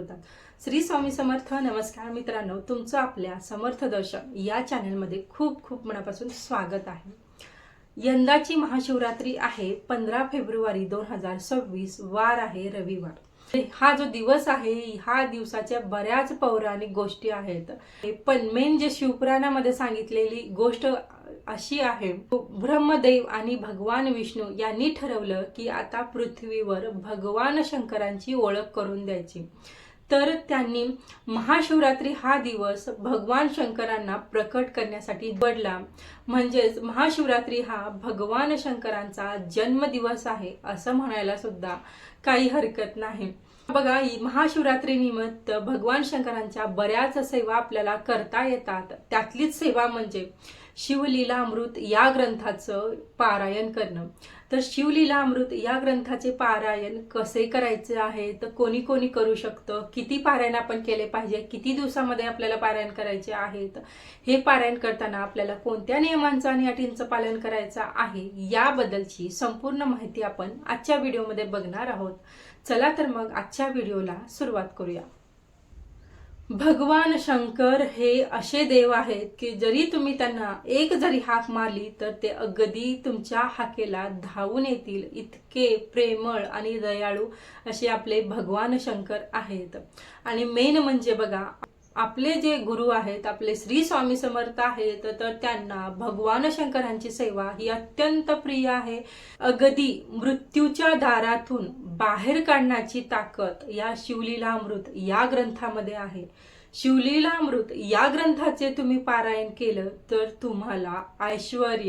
होतात श्री स्वामी समर्थ नमस्कार मित्रांनो. तुमचं आपल्या समर्थ दर्शन या चॅनलमध्ये खूप खूप मनापासून स्वागत आहे. यंदाची महाशिवरात्री आहे पंधरा फेब्रुवारी दोन हजार सव्वीस वार आहे रविवार. हा जो दिवस आहे हा दिवसाच्या बऱ्याच पौराणिक गोष्टी आहेत. पण मेन जे शिवपुराणामध्ये सांगितलेली गोष्ट अशी आहे ब्रह्मदेव आणि भगवान विष्णू यांनी ठरवलं की आता पृथ्वीवर भगवान शंकरांची ओळख करून द्यायची. तर त्यांनी महाशिवरात्री हा दिवस भगवान शंकरांना प्रकट करण्यासाठी बडला म्हणजेच महाशिवरात्री हा भगवान शंकरांचा जन्मदिवस आहे असं म्हणायला सुद्धा काही हरकत नाही. बघा महाशिवरात्री निमित्त भगवान शंकरांच्या बऱ्याच सेवा आपल्याला करता येतात. त्यातलीच सेवा म्हणजे शिवलीला अमृत या ग्रंथाचं पारायण करणं. तर शिवलीला अमृत या ग्रंथाचे पारायण कसे करायचे आहे? तर कोणी कोणी करू शकतं? किती पारायण आपण केले पाहिजे? किती दिवसामध्ये आपल्याला पारायण करायचे आहेत हे पारायण करताना आपल्याला कोणत्या नियमांचं आणि अटींचं पालन करायचं आहे? याबद्दलची संपूर्ण माहिती आपण आजच्या व्हिडिओमध्ये बघणार आहोत. चला तर मग आजच्या व्हिडिओला सुरुवात करूया. भगवान शंकर हे असे देव आहेत की जरी तुम्ही त्यांना एक जरी हाक मारली तर ते अगदी तुमच्या हाकेला धावून येतील. इतके प्रेमळ आणि दयाळू असे आपले भगवान शंकर आहेत. आणि मेन म्हणजे बघा आपले जे गुरु आहेत आपले श्री स्वामी समर्थ आहेत तर त्यांना भगवान शंकरांची सेवा ही अत्यंत प्रिय आहे. अगदी मृत्यूच्या दारातून बाहेर काढण्याची ताकद या शिवलीलामृत या ग्रंथामध्ये आहे. शिवलीलामृत या ग्रंथाचे तुम्ही पारायण केलं तर तुम्हाला ऐश्वर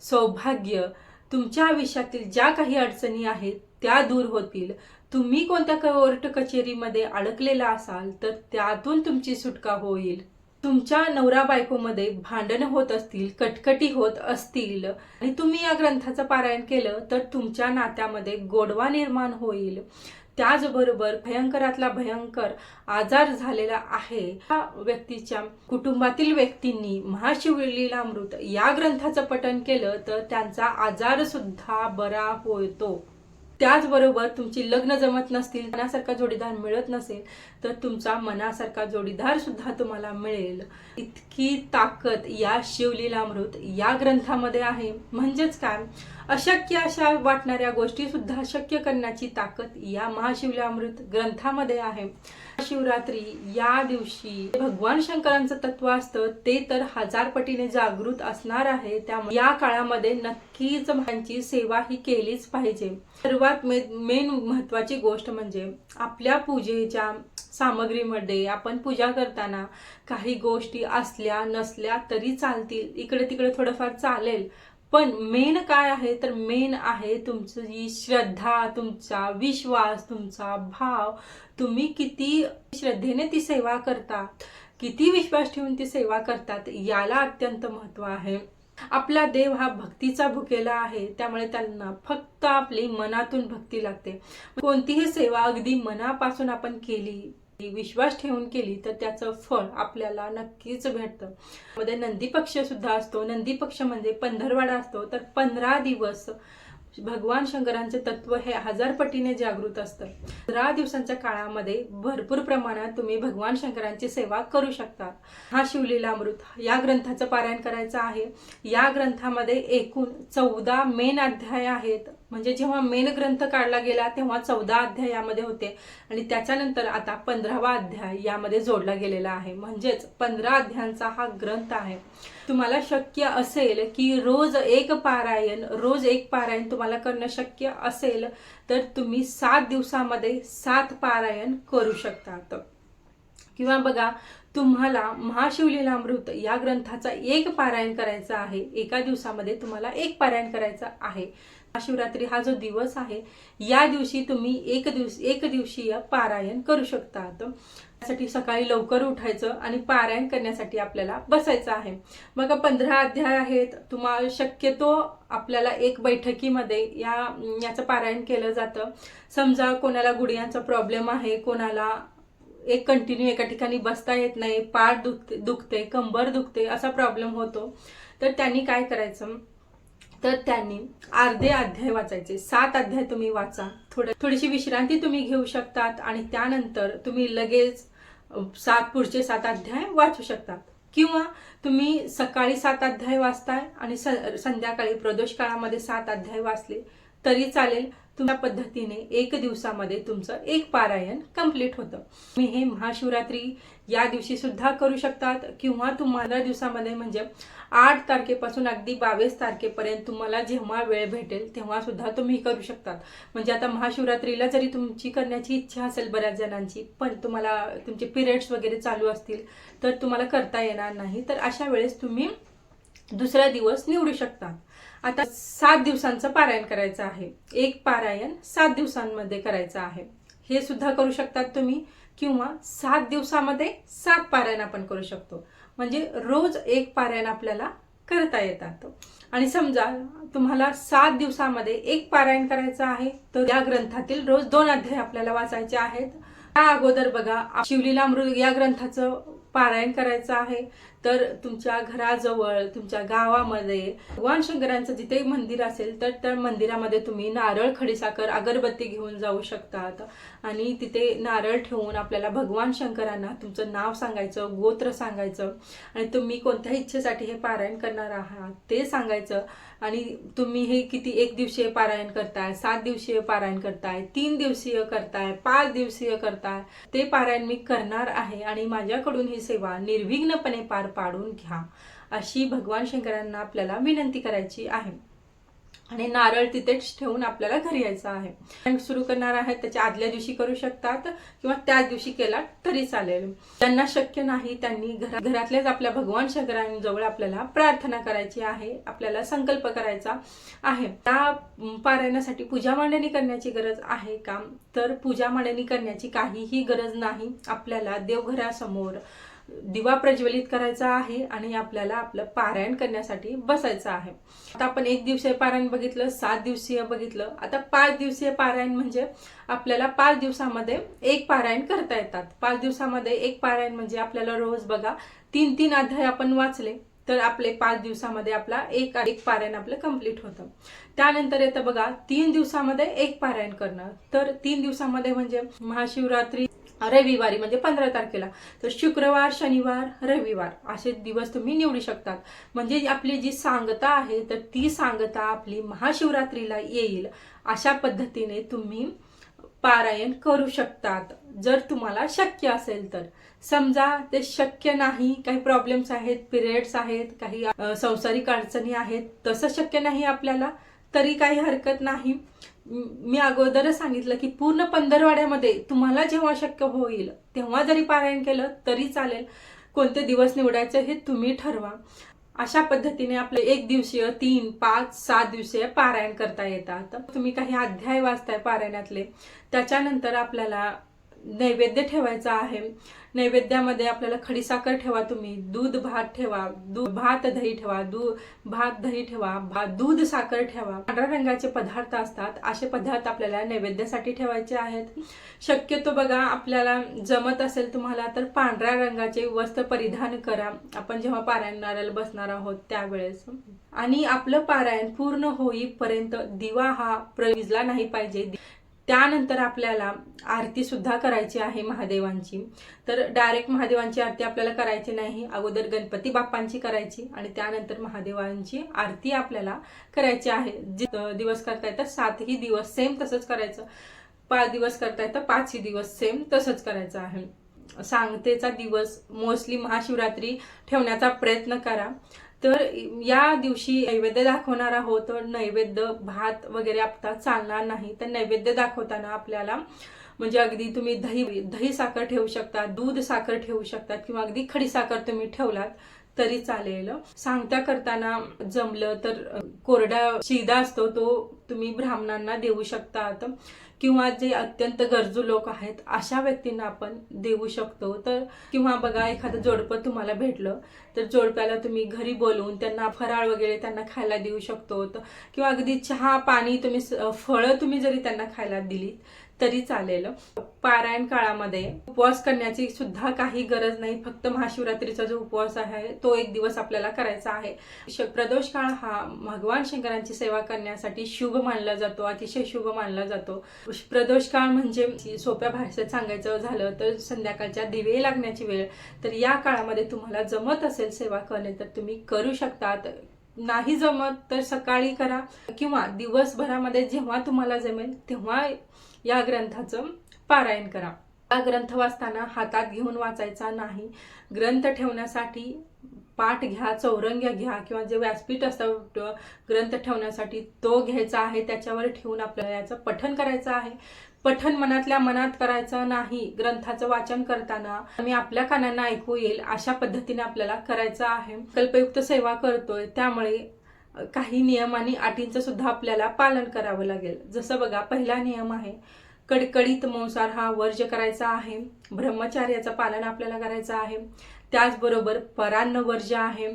सौभाग्य तुमच्या आयुष्यातील ज्या काही अडचणी आहेत त्या दूर होतील. तुम्ही कोणत्या कोर्ट कचेरीमध्ये अडकलेला असाल तर त्यातून तुमची सुटका होईल. तुमच्या नवरा बायकोमध्ये भांडण होत असतील कटकटी होत असतील आणि तुम्ही या ग्रंथाचं पारायण केलं तर तुमच्या नात्यामध्ये गोडवा निर्माण होईल. त्याचबरोबर भयंकरातला भयंकर आजार झालेला आहे. त्या व्यक्तीच्या कुटुंबातील व्यक्तींनी महाशिवलीलामृत या ग्रंथाचं पठण केलं तर त्यांचा आजार सुद्धा बरा होतो. त्याचबरोबर तुमची लग्न जमत नसतील मनासारखा जोडीदार मिळत नसेल तर तुमचा मनासारखा जोडीदार सुद्धा तुम्हाला मिळेल. इतकी ताकद या शिवलीलामृत या ग्रंथामध्ये आहे. म्हणजेच काय? अशक्य अशा वाटणाऱ्या गोष्टी सुद्धा शक्य करण्याची ताकद या महाशिवलीलामृत ग्रंथामध्ये आहे. शिवरात्री या दिवशी भगवान शंकरांचं तत्व असतं ते तर हजार पटीने जागृत असणार आहे. त्यामुळे या काळामध्ये नक्कीच त्यांची सेवा ही केलीच पाहिजे. सर्वात मेन महत्वाची गोष्ट म्हणजे आपल्या पूजेच्या सामग्रीमध्ये आपण पूजा करताना काही गोष्टी असल्या नसल्या तरी चालतील. इकडे तिकडे थोडंफार चालेल पण मेन काय आहे? तर मेन आहे तुमची श्रद्धा तुमचा विश्वास तुमचा भाव. तुम्ही किती श्रद्धेने ती सेवा करता किती विश्वास ठेवून ती सेवा करतात याला अत्यंत महत्त्व आहे. आपला देव हा भक्तीचा भुकेला आहे त्यामुळे त्यांना फक्त आपली मनातून भक्ती लागते. कोणतीही सेवा अगदी मनापासून आपण केली विश्वास ठेवून केली तर त्याचं फळ आपल्याला नक्कीच भेटतं. मध्ये नंदी पक्ष सुद्धा असतो. नंदी पक्ष म्हणजे पंधरवाडा असतो. तर पंधरा दिवस भगवान शंकरांचे तत्व हे हजार पटीने जागृत असतं. पंधरा दिवसांच्या काळामध्ये भरपूर प्रमाणात तुम्ही भगवान शंकरांची सेवा करू शकता. हा शिवलीला अमृत या ग्रंथाचं पारायण करायचं आहे. या ग्रंथामध्ये एकूण चौदा मेन अध्याय आहेत. म्हणजे जेव्हा मेन ग्रंथ काढला गेला तेव्हा चौदा अध्याय यामध्ये होते. आणि त्याच्यानंतर आता पंधरावा अध्याय यामध्ये जोडला गेलेला आहे. म्हणजेच पंधरा अध्यायांचा हा ग्रंथ आहे. तुम्हाला शक्य असेल की रोज एक पारायण रोज एक पारायण तुम्हाला करणं शक्य असेल तर तुम्ही सात दिवसामध्ये सात पारायण करू शकतात. किंवा बघा तुम्हाला महाशिवलीलामृत या ग्रंथाचा एक पारायण करायचा आहे. एका दिवसामध्ये तुम्हाला एक पारायण करायचा आहे. महाशिवरात्री हा जो दिवस आहे या दिवशी तुम्ही एक दिवस एक दिवशीय पारायण करू शकतात त्यासाठी सकाळी लवकर उठायचं आणि पारायण करण्यासाठी आपल्याला बसायचं आहे. मग पंधरा अध्याय आहेत. तुम्हाला शक्यतो आपल्याला एक बैठकीमध्ये या याचं पारायण केलं जातं. समजा कोणाला गुडघ्यांचा प्रॉब्लेम आहे कोणाला एक कंटिन्यू एका ठिकाणी बसता येत नाही पाठ दुखते दुखते कंबर दुखते असा प्रॉब्लेम होतो. तर त्यांनी काय करायचं? तर त्यांनी अर्धे अध्याय वाचायचे. सात अध्याय तुम्ही वाचा. थोडं थोडीशी विश्रांती तुम्ही घेऊ शकतात आणि त्यानंतर तुम्ही लगेच सात पुढचे सात अध्याय वाचू शकतात. किंवा तुम्ही सकाळी सात अध्याय वाचताय आणि संध्याकाळी प्रदोष काळामध्ये सात अध्याय वाचले तरी चालेल. तुमच्या पद्धतीने एक दिवसामध्ये तुमचं एक पारायण कंप्लीट होतं. तुम्ही हे महाशिवरात्री या दिवशी सुद्धा करू शकतात किंवा तुम्हाला दिवसामध्ये म्हणजे आठ तारखेपासून अगदी बावीस तारखेपर्यंत तुम्हाला जेव्हा वेळ भेटेल तेव्हा सुद्धा तुम्ही करू शकतात. म्हणजे आता महाशिवरात्रीला जरी तुमची करण्याची इच्छा असेल बऱ्याच जणांची पण तुम्हाला तुमचे पिरियड्स वगैरे चालू असतील तर तुम्हाला करता येणार नाही. तर अशा वेळेस तुम्ही दुसरा दिवस निवडू शकता. आता सात दिवसांचं पारायण करायचं आहे. एक पारायण सात दिवसांमध्ये करायचं आहे. हे सुद्धा करू शकतात तुम्ही किंवा सात दिवसामध्ये सात पारायण आपण करू शकतो. म्हणजे रोज एक पारायण आपल्याला करता येतात. आणि समजा तुम्हाला सात दिवसामध्ये एक पारायण करायचं आहे तर या ग्रंथातील रोज दोन अध्याय आपल्याला वाचायचे आहेत. त्या अगोदर बघा शिवलीला शिवलीलामृत या ग्रंथाचं पारायण करायचं आहे तर तुमच्या घराजवळ तुमच्या गावामध्ये भगवान शंकरांचं जिथे मंदिर असेल तर त्या मंदिरामध्ये तुम्ही नारळ खडीसाखर अगरबत्ती घेऊन जाऊ शकतात. आणि तिथे नारळ ठेवून आपल्याला भगवान शंकरांना तुमचं नाव सांगायचं गोत्र सांगायचं. आणि तुम्ही कोणत्या इच्छेसाठी हे पारायण करणार आहात ते सांगायचं. आणि तुम्ही हे किती एक दिवसीय पारायण करताय सात दिवसीय पारायण करताय तीन दिवसीय करताय पाच दिवसीय करताय ते पारायण मी करणार आहे. आणि माझ्याकडून ही सेवा निर्विघ्नपणे पार पाडून घ्या अशी भगवान शंकरांना आपल्याला विनंती करायची आहे. आणि नारळ तिथेच ठेवून आपल्याला घरी यायचं आहे. सुरू करणार आहेत त्याच्या आदल्या दिवशी करू शकतात किंवा त्याच दिवशी केला तरी चालेल. त्यांना शक्य नाही त्यांनी घरा घरातल्याच आपल्या भगवान शंकरांजवळ आपल्याला प्रार्थना करायची आहे आपल्याला संकल्प करायचा आहे. त्या पारायणासाठी पूजा मांडणी करण्याची गरज आहे का? तर पूजा मांडणी करण्याची काहीही गरज नाही. आपल्याला देवघरासमोर दिवा प्रज्वलित करायचा आहे आणि आपल्याला आपलं पारायण करण्यासाठी बसायचं आहे. आता आपण एक दिवसीय पारायण बघितलं सात दिवसीय बघितलं. आता पाच दिवसीय पारायण म्हणजे आपल्याला पाच दिवसामध्ये एक पारायण करता येतात. पाच दिवसामध्ये एक पारायण म्हणजे आपल्याला रोज बघा तीन तीन अध्याय आपण वाचले तर आपले पाच दिवसामध्ये आपला एक एक पारायण आपलं कंप्लीट होतं. त्यानंतर येतं बघा तीन दिवसामध्ये एक पारायण करणं. तर तीन दिवसामध्ये म्हणजे महाशिवरात्री रविवारी म्हणजे पंधरा तारखेला. तर शुक्रवार शनिवार रविवार असे दिवस तुम्ही निवडू शकतात. म्हणजे आपली जी सांगता आहे तर ती सांगता आपली महाशिवरात्रीला येईल अशा पद्धतीने तुम्ही पारायण करू शकतात. जर तुम्हाला शक्य असेल तर. समजा ते शक्य नाही काही प्रॉब्लेम्स आहेत पिरियड्स आहेत काही संसारिक अडचणी आहेत तसं शक्य नाही आपल्याला तरी काही हरकत नाही. मी अगोदरच सांगितलं की पूर्ण पंधरवाड्यामध्ये तुम्हाला जेव्हा शक्य होईल तेव्हा जरी पारायण केलं तरी चालेल. कोणते दिवस निवडायचे हे तुम्ही ठरवा. अशा पद्धतीने आपले एक दिवसीय तीन पाच सात दिवसीय पारायण करता येतात. तुम्ही काही अध्याय वाचताय पारायणातले त्याच्यानंतर आपल्याला नैवेद्य ठेवायचा आहे. नैवेद्यामध्ये आपल्याला खडीसाखर ठेवा तुम्ही दूध भात ठेवा दूध भात दही ठेवा दूध भात दही ठेवा भात दूध साखर ठेवा. पांढऱ्या रंगाचे पदार्थ असतात असे पदार्थ आपल्याला नैवेद्यासाठी ठेवायचे आहेत. शक्यतो बघा आपल्याला जमत असेल तुम्हाला तर पांढऱ्या रंगाचे वस्त्र परिधान करा. आपण जेव्हा पारायणाला बसणार आहोत त्यावेळेस. आणि आपलं पारायण पूर्ण होईपर्यंत दिवा हा प्रविजला नाही पाहिजे. त्यानंतर आपल्याला आरती सुद्धा करायची आहे महादेवांची. तर डायरेक्ट महादेवांची आरती आपल्याला करायची नाही अगोदर गणपती बाप्पांची करायची आणि त्यानंतर महादेवांची आरती आपल्याला करायची आहे. जे दिवस करता येतात सातही दिवस सेम तसंच करायचं. पाच दिवस करता येतं पाचही दिवस सेम तसंच करायचं आहे. सांगतेचा दिवस मोस्टली महाशिवरात्री ठेवण्याचा प्रयत्न करा. तर या दिवशी नैवेद्य दाखवणार आहोत. तर नैवेद्य भात वगैरे आता चालणार नाही. तर नैवेद्य दाखवताना आपल्याला म्हणजे अगदी तुम्ही दही दही साखर ठेवू शकता दूध साखर ठेवू शकतात किंवा अगदी खडी साखर तुम्ही ठेवलात तरी चालेल. सांगता करताना जमलं तर कोरडा शिदा असतो तो तुम्ही ब्राह्मणांना देऊ शकतात. किंवा जे अत्यंत गरजू लोक आहेत अशा व्यक्तींना आपण देऊ शकतो. तर किंवा बघा एखादं जोडपं तुम्हाला भेटलं तर जोडप्याला तुम्ही घरी बोलवून त्यांना फराळ वगैरे त्यांना खायला देऊ शकतो. किंवा अगदी चहा पाणी तुम्ही फळं तुम्ही जरी त्यांना खायला दिली तरी चालेल. पारायण काळामध्ये उपवास करण्याची सुद्धा काही गरज नाही. फक्त महाशिवरात्रीचा जो उपवास आहे तो एक दिवस आपल्याला करायचा आहे. प्रदोष काळ हा भगवान शंकरांची सेवा करण्यासाठी शुभ मानला जातो अतिशय शुभ मानला जातो. प्रदोष काळ म्हणजे सोप्या भाषेत सांगायचं झालं तर संध्याकाळच्या दिवे लागण्याची वेळ. तर या काळामध्ये तुम्हाला जमत असेल सेवा करणे तर तुम्ही करू शकतात. नाही जमत तर सकाळी करा किंवा दिवसभरामध्ये जेव्हा तुम्हाला जमेल तेव्हा या ग्रंथाचं पारायण करा. हा ग्रंथ वाचताना हातात घेऊन वाचायचा नाही. ग्रंथ ठेवण्यासाठी पाठ घ्या चौरंग्या घ्या किंवा जे व्यासपीठ असतं ग्रंथ ठेवण्यासाठी तो घ्यायचा आहे त्याच्यावर ठेवून आपल्याला याचं पठन करायचं आहे. पठन मनातल्या मनात करायचं नाही. ग्रंथाचं वाचन करताना आम्ही आपल्या कानांना ऐकू येईल अशा पद्धतीने आपल्याला करायचं आहे. कल्पयुक्त सेवा करतोय त्यामुळे काही नियम आणि अटींचं सुद्धा आपल्याला पालन करावं लागेल. जसं बघा पहिला नियम आहे कडकडीत मांसार हा वर्ज करायचा आहे ब्रह्मचार्याचं पालन आपल्याला करायचं आहे. त्याचबरोबर परान्न वर्ज आहे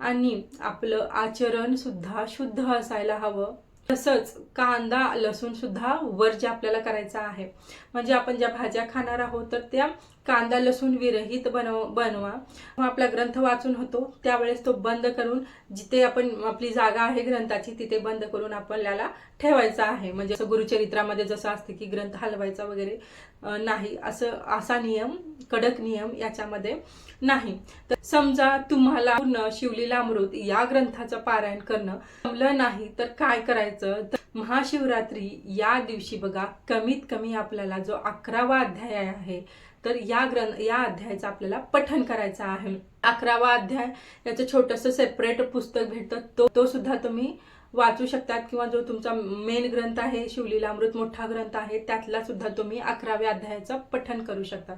आणि आपलं आचरण सुद्धा शुद्ध असायला हवं. तसंच कांदा लसूण सुद्धा वर्ज्य आपल्याला करायचा आहे. म्हणजे आपण ज्या भाज्या खाणार आहोत तर त्या कांदा लसूण विरहित बनव बनवा. आपला ग्रंथ वाचून होतो त्यावेळेस तो बंद करून जिथे आपण आपली जागा आहे ग्रंथाची तिथे बंद करून आपल्याला ठेवायचा आहे. म्हणजे असं गुरुचरित्रामध्ये जसं असते की ग्रंथ हलवायचा वगैरे नाही. असं असा नियम कडक नियम याच्यामध्ये नाही. तर समजा तुम्हाला पूर्ण शिवलीलामृत या ग्रंथाचं पारायण करणं जमलं नाही तर काय करायचं? तर महाशिवरात्री या दिवशी बघा कमीत कमी आपल्याला जो अकरावा अध्याय आहे तर या ग्रंथ या अध्यायाचं आपल्याला पठन करायचं आहे. अकरावा अध्याय याचं छोटंसं सेपरेट पुस्तक भेटतं. तो तो सुद्धा तुम्ही वाचू शकतात किंवा जो तुमचा मेन ग्रंथ आहे शिवलीलामृत मोठा ग्रंथ आहे त्यातला सुद्धा तुम्ही अकराव्या अध्यायाचं पठन करू शकतात.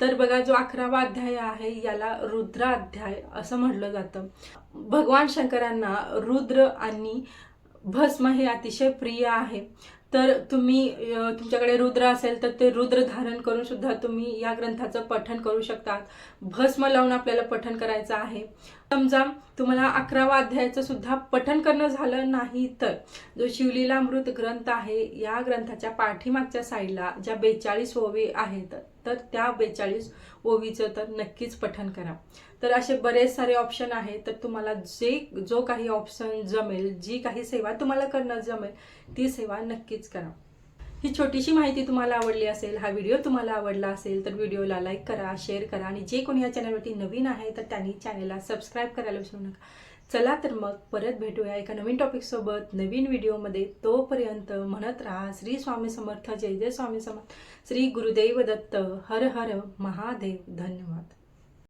तर बघा जो अकरावा अध्याय आहे याला रुद्र अध्याय असं म्हटलं जातं. भगवान शंकरांना रुद्र आणि भस्म हे अतिशय प्रिय आहे. तर तुम्ही तुमच्याकडे रुद्र असेल तर ते रुद्र धारण करून सुद्धा तुम्ही या ग्रंथाचं पठण करू शकतात. भस्म लावून आपल्याला पठण करायचं आहे. समजा तुम्हाला अकरावा अध्यायाचं सुद्धा पठण करणं झालं नाही तर जो शिवलीला मृत ग्रंथ आहे या ग्रंथाच्या पाठीमागच्या साईडला ज्या बेचाळीस ओवी आहेत तर त्या बेचाळीस ओवीचं तर नक्कीच पठण करा. तर असे बरेच सारे ऑप्शन आहेत तर तुम्हाला जे जो काही ऑप्शन जमेल जी काही सेवा तुम्हाला करणं जमेल ती सेवा नक्कीच करा. ही छोटीशी माहिती तुम्हाला आवडली असेल हा व्हिडिओ तुम्हाला आवडला असेल तर व्हिडिओला लाईक करा शेअर करा आणि जे कोणी या चॅनलवरती नवीन आहे तर त्यांनी चॅनलला सबस्क्राईब करायला विसरू नका. चला तर मग परत भेटूया एका नवीन टॉपिकसोबत नवीन व्हिडिओमध्ये तोपर्यंत म्हणत राहा श्री स्वामी समर्थ जय जय स्वामी समर्थ. श्री गुरुदेव दत्त हर हर महादेव धन्यवाद.